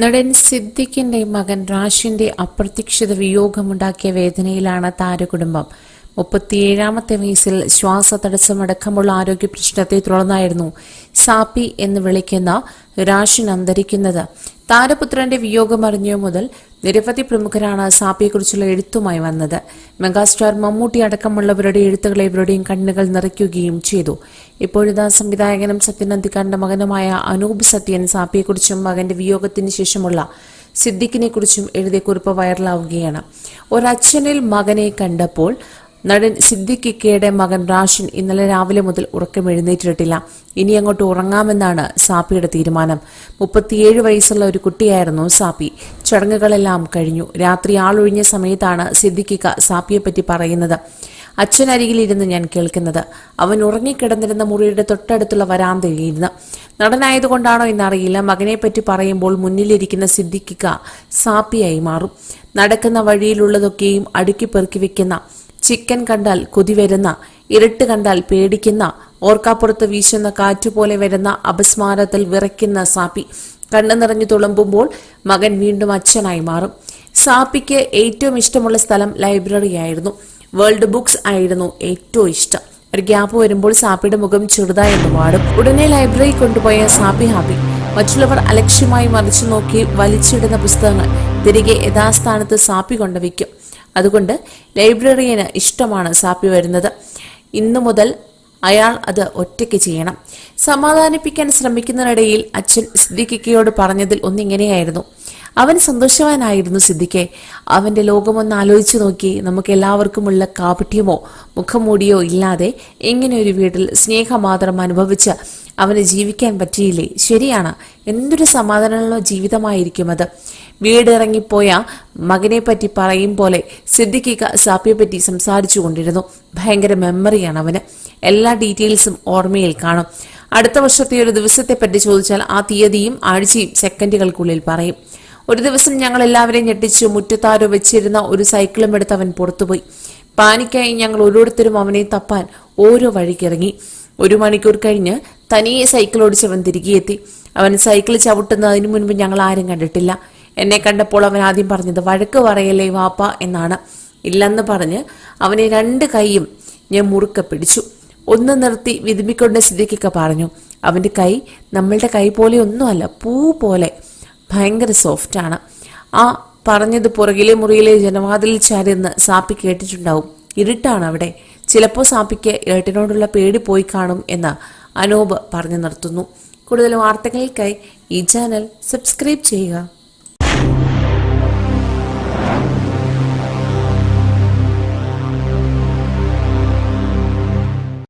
നടൻ സിദ്ദിഖിന്റെ മകൻ റാഷിന്റെ അപ്രതീക്ഷിത വിയോഗമുണ്ടാക്കിയ വേദനയിലാണ് താരകുടുംബം. മുപ്പത്തിയേഴാമത്തെ വയസ്സിൽ ശ്വാസതടസ്സമടക്കമുള്ള ആരോഗ്യ പ്രശ്നത്തെ തുടർന്നായിരുന്നു സാപ്പി എന്ന് വിളിക്കുന്ന രാശി അന്തരിക്കുന്നത്. താരപുത്രന്റെ വിയോഗമറിഞ്ഞു മുതൽ നിരവധി പ്രമുഖരാണ് സാപ്പിയെക്കുറിച്ചുള്ള എഴുത്തുമായി വന്നത്. മെഗാസ്റ്റാർ മമ്മൂട്ടി അടക്കമുള്ളവരുടെ എഴുത്തുകളെ ഇവരുടെയും കണ്ണുകൾ നിറയ്ക്കുകയും ചെയ്തു. ഇപ്പോഴിതാ സംവിധായകനും സത്യനന്ദിക്കാരന്റെ മകനുമായ അനൂപ് സത്യൻ സാപ്പിയെക്കുറിച്ചും മകന്റെ വിയോഗത്തിന് ശേഷമുള്ള സിദ്ദിഖിനെ കുറിച്ചും എഴുതിയ കുറിപ്പ് വൈറലാവുകയാണ്. ഒരച്ഛനിൽ മകനെ കണ്ടപ്പോൾ നടൻ സിദ്ദിഖ് ഇക്കയുടെ മകൻ റാഷിൻ ഇന്നലെ രാവിലെ മുതൽ ഉറക്കം എഴുന്നേറ്റിട്ടില്ല ഇനി അങ്ങോട്ട് ഉറങ്ങാമെന്നാണ് സാപ്പിയുടെ തീരുമാനം. മുപ്പത്തിയേഴ് വയസ്സുള്ള ഒരു കുട്ടിയായിരുന്നു സാപ്പി. ചടങ്ങുകളെല്ലാം കഴിഞ്ഞു. രാത്രി ആളൊഴിഞ്ഞ സമയത്താണ് സിദ്ദിഖ് ഇക്ക സാപ്പിയെപ്പറ്റി പറയുന്നത്. അച്ഛനരികിലിരുന്ന് ഞാൻ കേൾക്കുന്നത്. അവൻ ഉറങ്ങിക്കിടന്നിരുന്ന മുറിയുടെ തൊട്ടടുത്തുള്ള വരാന്തയിലിരുന്ന്. നടനായതുകൊണ്ടാണോ എന്നറിയില്ല. മകനെപ്പറ്റി പറയുമ്പോൾ മുന്നിലിരിക്കുന്ന സിദ്ദിഖിക്ക സാപ്പിയായി മാറും. നടക്കുന്ന വഴിയിലുള്ളതൊക്കെയും അടുക്കി പെറുക്കി വെക്കുന്ന ചിക്കൻ കണ്ടാൽ കൊതി വരുന്ന ഇരുട്ട് കണ്ടാൽ പേടിക്കുന്ന ഓർക്കാപ്പുറത്ത് വീശുന്ന കാറ്റുപോലെ വരുന്ന അപസ്മാരത്തിൽ വിറയ്ക്കുന്ന സാപ്പി കണ്ണു നിറഞ്ഞു തുളുമ്പുമ്പോൾ മകൻ വീണ്ടും അച്ഛനായി മാറും. സാപ്പിക്ക് ഏറ്റവും ഇഷ്ടമുള്ള സ്ഥലം ലൈബ്രറിയായിരുന്നു വേൾഡ് ബുക്സ് ആയിരുന്നു ഏറ്റവും ഇഷ്ടം. ഒരു ഗ്യാപ്പ് വരുമ്പോൾ സാപ്പിയുടെ മുഖം ചെറുതായെന്ന് പാടും ഉടനെ ലൈബ്രറി കൊണ്ടുപോയ സാപ്പി ഹാപ്പി. മറ്റുള്ളവർ അലക്ഷ്യമായി മറിച്ചു നോക്കി വലിച്ചിടുന്ന പുസ്തകങ്ങൾ തിരികെ യഥാസ്ഥാനത്ത് സാപ്പി കൊണ്ടുവയ്ക്കും. അതുകൊണ്ട് ലൈബ്രറിയന് ഇഷ്ടമാണ് സാപ്പി വരുന്നത്. ഇന്നു മുതൽ അയാൾ അത് ഒറ്റയ്ക്ക് ചെയ്യണം. സമാധാനിപ്പിക്കാൻ ശ്രമിക്കുന്നതിനിടയിൽ അച്ഛൻ സിദ്ദിഖിക്കയോട് പറഞ്ഞതിൽ ഒന്നിങ്ങനെയായിരുന്നു. അവൻ സന്തോഷവാനായിരുന്നു സിദ്ദിഖെ. അവന്റെ ലോകമൊന്ന് ആലോചിച്ചു നോക്കി. നമുക്ക് എല്ലാവർക്കുമുള്ള കാപട്യമോ മുഖംമൂടിയോ ഇല്ലാതെ ഇങ്ങനെ ഒരു വീട്ടിൽ സ്നേഹം മാത്രം അനുഭവിച്ച് അവന് ജീവിക്കാൻ പറ്റിയില്ലേ? ശരിയാണ്. എന്തൊരു സമാധാനമുള്ള ജീവിതമായിരിക്കും അത്. വീടിറങ്ങിപ്പോയ മകനെ പറ്റി പറയും പോലെ സിദ്ദിഖിക്ക സാപ്പിയെപ്പറ്റി സംസാരിച്ചു കൊണ്ടിരുന്നു ഭയങ്കര മെമ്മറിയാണ് അവന്. എല്ലാ ഡീറ്റെയിൽസും ഓർമ്മയിൽ കാണും. അടുത്ത വർഷത്തെ ഒരു ദിവസത്തെ പറ്റി ചോദിച്ചാൽ ആ തീയതിയും ആഴ്ചയും സെക്കൻഡുകൾക്കുള്ളിൽ പറയും. ഒരു ദിവസം ഞങ്ങൾ എല്ലാവരെയും ഞെട്ടിച്ച് മുറ്റത്താരോ വെച്ചിരുന്ന ഒരു സൈക്കിളും എടുത്ത് അവൻ പുറത്തുപോയി. പാനിക്കായി ഞങ്ങൾ ഓരോരുത്തരും അവനെ തപ്പാൻ ഓരോ വഴിക്കിറങ്ങി. ഒരു മണിക്കൂർ കഴിഞ്ഞ് തനിയെ സൈക്കിൾ ഓടിച്ചവൻ തിരികെ എത്തി അവൻ സൈക്കിൾ ചവിട്ടുന്നതിന് മുൻപ് ഞങ്ങൾ ആരും കണ്ടിട്ടില്ല. എന്നെ കണ്ടപ്പോൾ അവൻ ആദ്യം പറഞ്ഞത് വഴക്ക് പറയല്ലേ വാപ്പ എന്നാണ്. ഇല്ലെന്ന് പറഞ്ഞ് അവനെ രണ്ട് കൈയും ഞാൻ മുറുക്ക പിടിച്ചു. ഒന്ന് നിർത്തി വിതുമ്പിക്കൊണ്ട് സ്ഥിതിക്കൊക്കെ പറഞ്ഞു. അവന്റെ കൈ നമ്മളുടെ കൈ പോലെ ഒന്നുമല്ല പൂ പോലെ ഭയങ്കര സോഫ്റ്റാണ് ആ പറഞ്ഞത് പുറകിലെ മുറിയിലെ ജനവാതിലിൽ ചാരിന്ന് സാപ്പി കേട്ടിട്ടുണ്ടാവും. ഇരുട്ടാണ് അവിടെ. ചിലപ്പോൾ സാപ്പിക്ക് ഏട്ടനോടുള്ള പേടി പോയി കാണും എന്ന് അനൂപ് പറഞ്ഞു നിർത്തുന്നു. കൂടുതൽ വാർത്തകൾക്കായി ഈ ചാനൽ സബ്സ്ക്രൈബ് ചെയ്യുക.